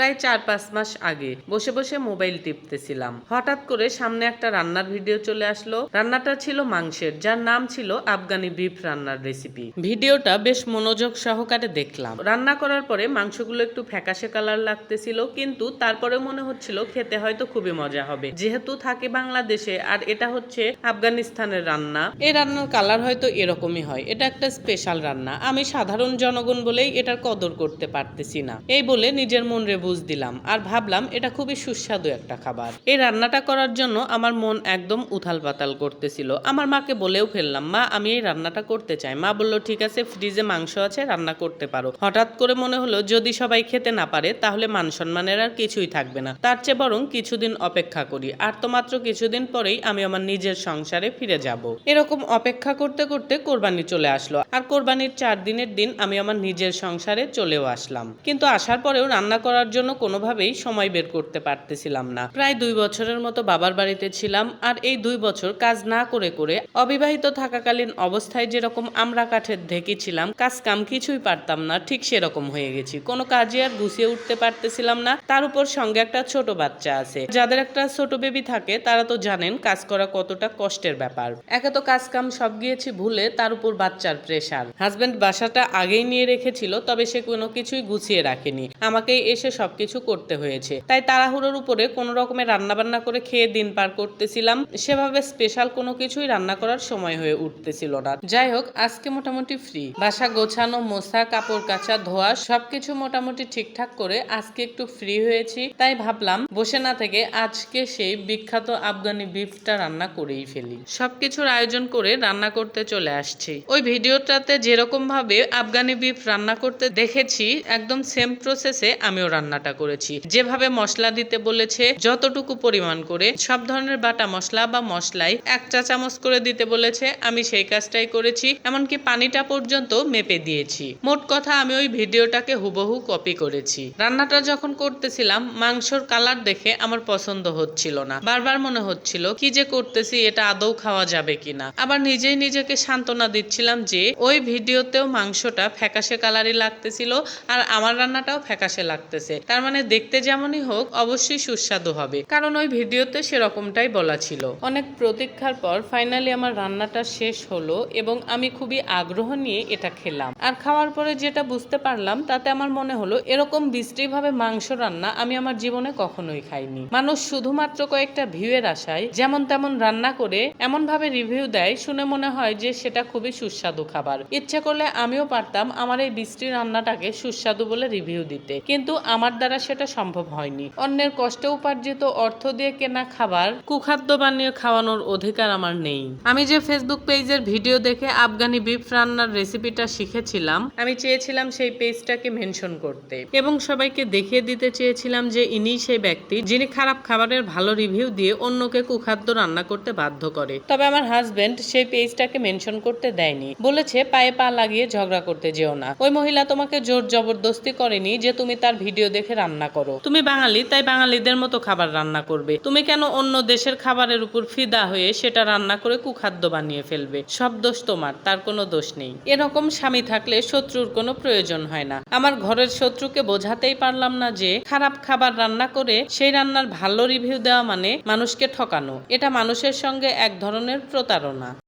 প্রায় চার পাঁচ মাস আগে বসে বসে মোবাইল টিপতেছিলাম। হঠাৎ করে সামনে একটা রান্নার ভিডিও চলে আসলো। রান্নাটা ছিল মাংসের, যার নাম ছিল আফগানি বিফ রান্নার রেসিপি। ভিডিওটা বেশ মনোযোগ সহকারে দেখলাম। রান্না করার পরে মাংসগুলো একটু ফ্যাকাশে কালার লাগতেছিল, কিন্তু তারপরে মনে হচ্ছিল খেতে হয়তো খুবই মজা হবে। যেহেতু থাকে বাংলাদেশে, আর এটা হচ্ছে আফগানিস্তানের রান্না। এই রান্নার কালার হয়তো এরকমই হয়। এটা একটা স্পেশাল রান্না। আমি সাধারণ জনগণ বলেই এটার কদর করতে পারতেছি না। এই বলে নিজের মন রে বুঝ দিলাম। আর ভাবলাম এটা খুবই সুস্বাদু একটা খাবার। এই রান্নাটা করার জন্য আমার মন একদম উথাল পাতাল করতেছিল। আমার মাকে বলেও ফেললাম, মা, আমি এই রান্নাটা করতে চাই। মা বলল, ঠিক আছে, ফ্রিজে মাংস আছে, রান্না করতে পারো। হঠাৎ করে মনে হলো, যদি সবাই খেতে না পারে, তাহলে মান সম্মানের আর কিছুই থাকবে না। তার চেয়ে বরং কিছুদিন অপেক্ষা করি। আর তো মাত্র কিছুদিন পরেই আমি আমার নিজের সংসারে ফিরে যাব। এরকম অপেক্ষা করতে করতে কোরবানি চলে আসলো। আর কোরবানির চার দিনের দিন আমি আমার নিজের সংসারে চলেও আসলাম। কিন্তু আসার পরেও রান্না করার জন্য কোনোভাবেই সময় বের করতে পারতেছিলাম না। প্রায় দুই বছরের মতো বাবার বাড়িতে ছিলাম আর এই দুই বছর কাজ না করে করে অবিবাহিত থাকাকালীন অবস্থায় যেরকম আমরা কাঠের ঢেকে ছিলাম, কাজ কাম কিছুই পারতাম না, ঠিক সেরকম হয়ে গেছি। কোনো কাজে আর গুছিয়ে উঠতে পারতেছিলাম না। তার উপর সঙ্গে একটা ছোট বাচ্চা আছে। যাদের একটা ছোট বেবি থাকে, তারা তো জানেন কাজ করা কতটা কষ্টের ব্যাপার। একে তো কাজ কাম সব গিয়েছি ভুলে তার উপর বাচ্চার প্রেশার হাজবেন্ড বাসাটা আগেই নিয়ে রেখেছিল, তবে সে কোনো কিছুই গুছিয়ে রাখেনি। আমাকে এসে সবকিছু করতে হয়েছে। তাই তাড়াহুড়োর উপরে কোনো রকমের রান্না বান্না করে খেয়ে দিন পার করতেছিলাম। সেভাবে স্পেশাল কোনো কিছুই রান্না করার সময় হয়ে উঠতেছিল না। যাই হোক, আজকে মোটামুটি ফ্রি বাসা গোছানো, মোছা, কাপড় কাচা, ধোয়া সবকিছু মোটামুটি ঠিকঠাক করে আজকে একটু ফ্রি হয়েছি। তাই ভাবলাম, বসে না থেকে আজকে সেই বিখ্যাত আফগানি বিফটা রান্না করেই ফেলি। সবকিছুর আয়োজন করে রান্না করতে চলে আসছি। ওই ভিডিওটাতে যেরকম ভাবে আফগানি বিফ রান্না করতে দেখেছি, একদম সেম প্রসেসে আমিও রান্নাটা করেছি। যেভাবে মশলা দিতে বলেছে, যতটুকু পরিমাণ করে, সব ধরনের বাটা মশলা বা মশলাই এক চা চামচ করে দিতে বলেছে, আমি সেই কাজটাই করেছি, এমনকি পানিটা পর্যন্ত মেপে দিয়েছি। মোট কথা, আমি ওই ভিডিওটাকে হুবহু কপি করেছি। রান্নাটা যখন করতেছিলাম, মাংসর কালার দেখে আমার পছন্দ হচ্ছিল না। বারবার মনে হচ্ছিল, কি যে করতেছি, এটা আদৌ খাওয়া যাবে কিনা? আবার নিজেই নিজেকে সান্ত্বনা দিচ্ছিলাম যে, ওই ভিডিওতেও মাংসটা ফ্যাকাশে কালারই লাগতেছিল, আর আমার রান্নাটাও ফ্যাকাশে লাগতেছে। তার মানে দেখতে যেমনই হোক, অবশ্যই সুস্বাদু হবে। কারণ ওই ভিডিওতে সেরকমটাই বলা ছিল। অনেক প্রতীক্ষার পর ফাইনালি আমার রান্নাটা শেষ হলো এবং আমি খুবই আগ্রহ নিয়ে এটা খেলাম। আর খাওয়ার পরে যেটা বুঝতে পারলাম, তাতে আমার মনে হলো এরকম বিশ্রীভাবে মাংস রান্না আমি আমার জীবনে কখনোই খাইনি। মানুষ শুধুমাত্র কয়েকটা ভিউয়ের আশায় যেমন তেমন রান্না করে এমন ভাবে রিভিউ দেয়, শুনে মনে হয় যে সেটা খুবই সুস্বাদু খাবার। ইচ্ছে করলে আমিও পারতাম আমার এই বৃষ্টি রান্নাটাকে সুস্বাদু বলে রিভিউ দিতে। কিন্তু আমার দ্বারা সেটা সম্ভব হয়নি। অন্যের কষ্টে উপার্জিত অর্থ দিয়ে কেনা খাবার, কুখাদ্য বানিয়ে খাওয়ানোর অধিকার আমার নেই। আমি যে ফেসবুক পেজের ভিডিও দেখে আফগানি বিফ রান্নার রেসিপিটা শিখেছিলাম, আমি চেয়েছিলাম সেই পেজটাকে মেনশন করতে। এবং সবাইকে দেখিয়ে দিতে চেয়েছিলাম যে ইনি সেই ব্যক্তি যিনি খারাপ খাবারের ভালো রিভিউ দিয়ে অন্যকে কুখাদ্য রান্না করতে বাধ্য করে। তবে আমার হাজবেন্ড সেই পেজটাকে মেনশন করতে দেয়নি। বলেছে, পায়ে পা লাগিয়ে ঝগড়া করতে যেও না। ওই মহিলা তোমাকে জোর জবরদস্তি করেনি যে তুমি তার ভিডিও দেখে রান্না করো। তুমি বাঙালি, তাই বাঙালিদের মতো খাবার রান্না করবে। তুমি কেন অন্য দেশের খাবারের উপর ফিদা হয়ে সেটা রান্না করে কুখাদ্য বানিয়ে ফেলবে? সব দোষ তোমার, তার কোনো দোষ নেই। এরকম স্বামী থাকলে শত্রুর কোনো প্রয়োজন হয় না। আমার ঘরের শত্রুকে বোঝাতেই পারলাম না যে, খারাপ খাবার রান্না করে সেই রান্নার ভালো রিভিউ দেওয়া মানে মানুষকে ঠকানো। এটা মানুষের সঙ্গে এক ধরনের প্রতারণা।